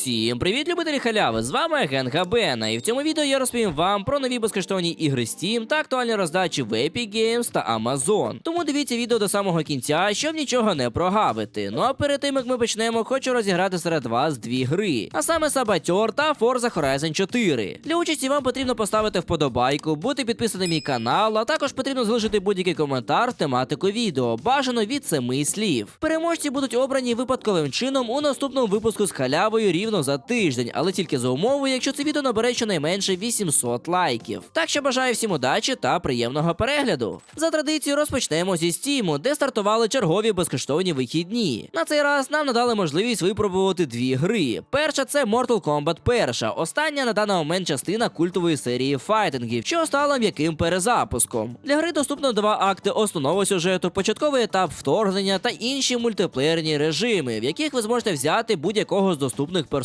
Усім привіт, любителі халяви! З вами Генга Бена, і в цьому відео я розповім вам про нові безкоштовні ігри Steam та актуальні роздачі в Epic Games та Amazon. Тому дивіться відео до самого кінця, щоб нічого не прогавити. Ну а перед тим як ми почнемо, хочу розіграти серед вас дві гри, а саме Сабатьор та Forza Horizon 4. Для участі вам потрібно поставити вподобайку, бути підписаним мій канал, а також потрібно залишити будь-який коментар в тематику відео, бажано від семи слів. Переможці будуть обрані випадковим чином у наступному випуску з халявою рівно за тиждень, але тільки за умови, якщо це відео набере щонайменше 800 лайків. Так що бажаю всім удачі та приємного перегляду. За традицією розпочнемо зі Стіму, де стартували чергові безкоштовні вихідні. На цей раз нам надали можливість випробувати дві гри. Перша це Mortal Kombat перша, остання на даний момент частина культової серії файтингів, що стала м'яким перезапуском. Для гри доступно два акти основного сюжету, початковий етап вторгнення та інші мультиплеєрні режими, в яких ви зможете взяти будь-якого з доступних персонажів,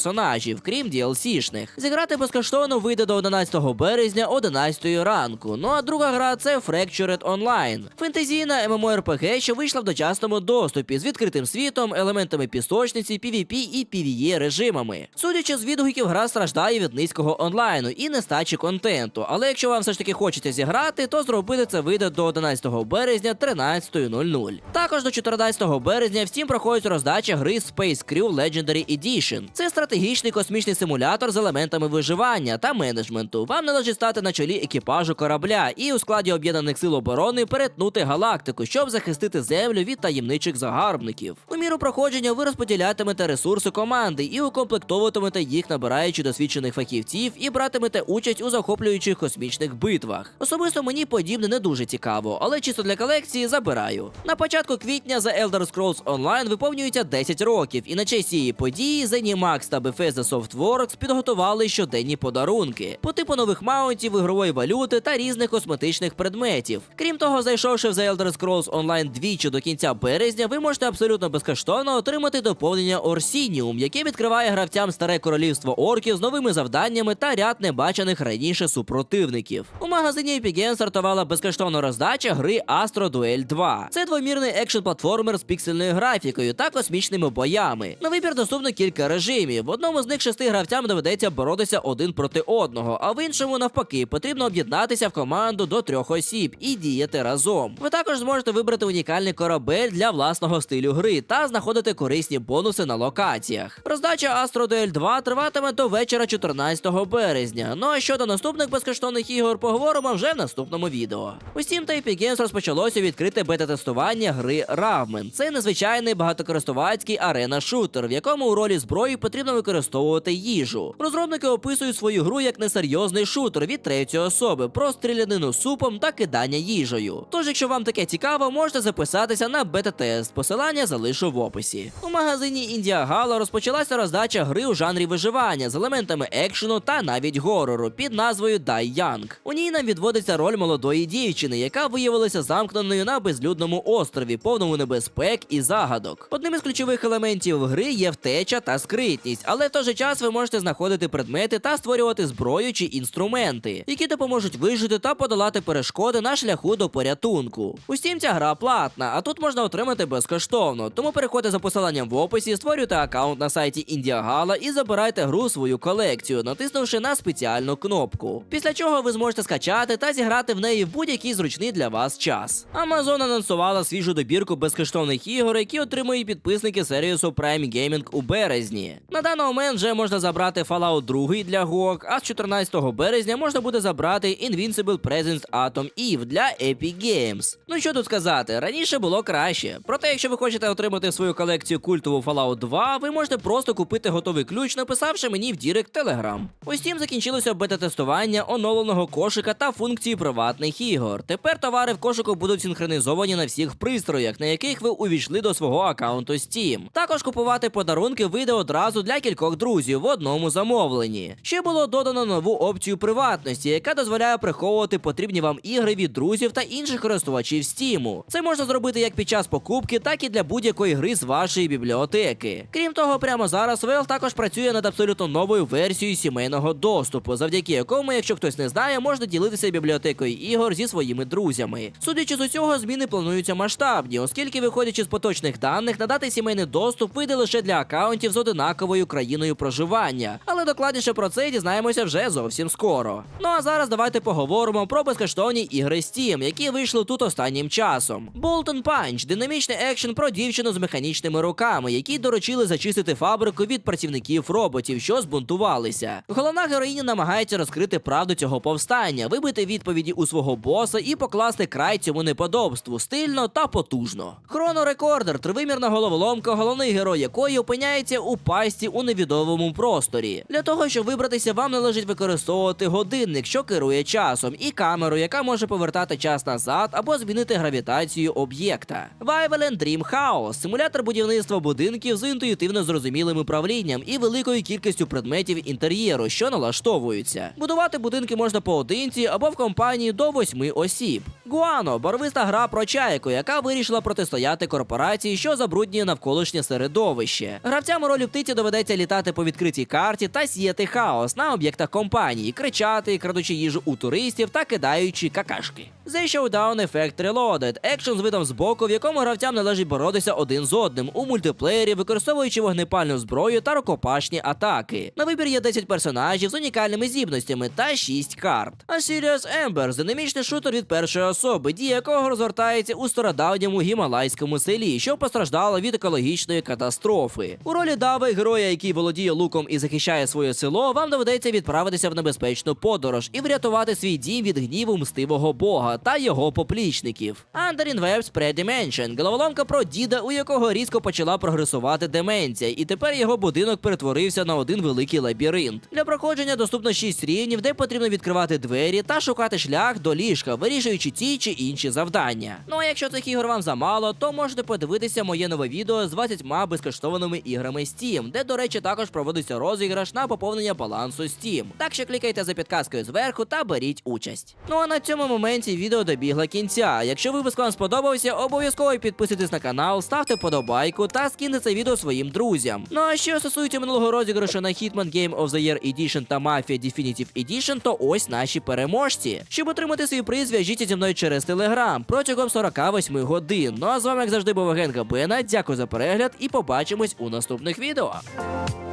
крім DLC-шних. Зіграти безкоштовно вийде до 11 березня 11 ранку. Ну а друга гра це Fractured Online. Фентезійна MMORPG, що вийшла в дочасному доступі з відкритим світом, елементами пісочниці, PvP і PvE режимами. Судячи з відгуків, гра страждає від низького онлайну і нестачі контенту. Але якщо вам все ж таки хочеться зіграти, то зробити це вийде до 11 березня 13.00. Також до 14 березня в Steam проходить роздача гри Space Crew Legendary Edition. Це стратегічний космічний симулятор з елементами виживання та менеджменту. Вам належить стати на чолі екіпажу корабля і у складі об'єднаних сил оборони перетнути галактику, щоб захистити землю від таємничих загарбників. У міру проходження ви розподілятимете ресурси команди і укомплектовуватимете їх, набираючи досвідчених фахівців, і братимете участь у захоплюючих космічних битвах. Особисто мені подібне не дуже цікаво, але чисто для колекції забираю. На початку квітня The Elder Scrolls Online виповнюється 10 років, і на честь цієї події ZeniMax та Bethesda Softworks підготували щоденні подарунки по типу нових маунтів, ігрової валюти та різних косметичних предметів. Крім того, зайшовши в The Elder Scrolls Online двічі до кінця березня, ви можете абсолютно безкоштовно отримати доповнення Орсініум, яке відкриває гравцям старе королівство орків з новими завданнями та ряд небачених раніше супротивників. У магазині Epic Games стартувала безкоштовна роздача гри Astro Duel 2. Це двомірний екшн-платформер з піксельною графікою та космічними боями. На вибір доступно кілька режимів. В одному з них шести гравцям доведеться боротися один проти одного, а в іншому, навпаки, потрібно об'єднатися в команду до трьох осіб і діяти разом. Ви також зможете вибрати унікальний корабель для власного стилю гри та знаходити корисні бонуси на локаціях. Роздача Astro Duel 2 триватиме до вечора 14 березня. Ну а щодо наступних безкоштовних ігор, поговоримо вже в наступному відео. У Steam та Epic Games розпочалося відкрите бета-тестування гри Ravmen. Це незвичайний багатокористувацький арена-шутер, в якому у ролі зброї потрібно використовувати їжу. Розробники описують свою гру як несерйозний шутер від третьої особи, про стрілянину супом та кидання їжею. Тож, якщо вам таке цікаво, можете записатися на бета-тест. Посилання залишу в описі. У магазині Індія Гала розпочалася роздача гри у жанрі виживання з елементами екшену та навіть горору під назвою Die Young. У ній нам відводиться роль молодої дівчини, яка виявилася замкненою на безлюдному острові, повному небезпек і загадок. Одним із ключових елементів гри є втеча та скритність, але в той же час ви можете знаходити предмети та створювати зброю чи інструменти, які допоможуть вижити та подолати перешкоди на шляху до порятунку. Усім ця гра платна, а тут можна отримати безкоштовно. Тому переходьте за посиланням в описі, створюйте аккаунт на сайті Індіагала і забирайте гру в свою колекцію, натиснувши на спеціальну кнопку. Після чого ви зможете скачати та зіграти в неї в будь-який зручний для вас час. Amazon анонсувала свіжу добірку безкоштовних ігор, які отримують підписники сервісу Prime Gaming у березні. На даний момент вже можна забрати Fallout 2 для GOG, а з 14 березня можна буде забрати Invincible Presence Atom Eve для Epic Games. Ну що тут сказати, раніше було краще. Проте, якщо ви хочете отримати свою колекцію культову Fallout 2, ви можете просто купити готовий ключ, написавши мені в Дірект Telegram. Ось тим закінчилося бета-тестування оновленого кошика та функції приватних ігор. Тепер товари в кошику будуть синхронізовані на всіх пристроях, на яких ви увійшли до свого аккаунту Steam. Також купувати подарунки вийде одразу для кількох друзів в одному замовленні. Ще було додано нову опцію приватності, яка дозволяє приховувати потрібні вам ігри від друзів та інших користувачів Steam. Це можна зробити як під час покупки, так і для будь-якої гри з вашої бібліотеки. Крім того, прямо зараз Valve також працює над абсолютно новою версією сімейного доступу, завдяки якому, якщо хтось не знає, можна ділитися бібліотекою ігор зі своїми друзями. Судячи з усього, зміни плануються масштабні, оскільки, виходячи з поточних даних, надати сімейний доступ вийде лише для аккаунтів з одинаковою вашою країною проживання. Але докладніше про це дізнаємося вже зовсім скоро. Ну а зараз давайте поговоримо про безкоштовні ігри Steam, які вийшли тут останнім часом. Bolton Punch – динамічний екшен про дівчину з механічними руками, які доручили зачистити фабрику від працівників роботів, що збунтувалися. Головна героїня намагається розкрити правду цього повстання, вибити відповіді у свого боса і покласти край цьому неподобству стильно та потужно. Хронорекордер тривимірна головоломка, головний герой якої опиняється у пасті у невідомому просторі. Для того, щоб вибратися, вам належить використовувати годинник, що керує часом, і камеру, яка може повертати час назад або змінити гравітацію об'єкта. Vivalent Dream House – симулятор будівництва будинків з інтуїтивно зрозумілим управлінням і великою кількістю предметів інтер'єру, що налаштовуються. Будувати будинки можна поодинці або в компанії до восьми осіб. Гуано барвиста гра про чайку, яка вирішила протистояти корпорації, що забруднює навколишнє середовище. Гравцям ролі птиці доведеться літати по відкритій карті та сіяти хаос на об'єктах компанії, кричати, крадучи їжу у туристів та кидаючи какашки. The Showdown Effect Reloaded – екшен з видом збоку, в якому гравцям належить боротися один з одним у мультиплеєрі, використовуючи вогнепальну зброю та рукопашні атаки. На вибір є 10 персонажів з унікальними здібностями та 6 карт. А Serious Embers – динамічний шутер від першої особи, дія якого розгортається у стародавньому гімалайському селі, що постраждало від екологічної катастрофи. У ролі Дави, героя, який володіє луком і захищає своє село, вам доведеться відправитися в небезпечну подорож і врятувати свій дім від гніву мстивого бога та його поплічників. Under Webs Pre-Dimension – головоломка про діда, у якого різко почала прогресувати деменція, і тепер його будинок перетворився на один великий лабіринт. Для проходження доступно 6 рівнів, де потрібно відкривати двері та шукати шлях до ліжка, вирішуючи ті чи інші завдання. Ну а якщо цих ігор вам замало, то можете подивитися моє нове відео з 20 безкоштовними іграми Steam, де, до речі, також проводиться розіграш на поповнення балансу Steam. Так що клікайте за підказкою зверху та беріть участь. Ну а на цьому моменті відео добігло кінця. Якщо випуск вам сподобався, обов'язково підписуйтесь на канал, ставте вподобайку та скиньте це відео своїм друзям. Ну а що стосується минулого розіграшу на Hitman Game of the Year Edition та Mafia Definitive Edition, то ось наші переможці. Щоб отримати свій приз, зв'яжіться зі мною через Телеграм протягом 48 годин. Ну а з вами, як завжди, був агент Габена. Дякую за перегляд і побачимось у наступних відео. you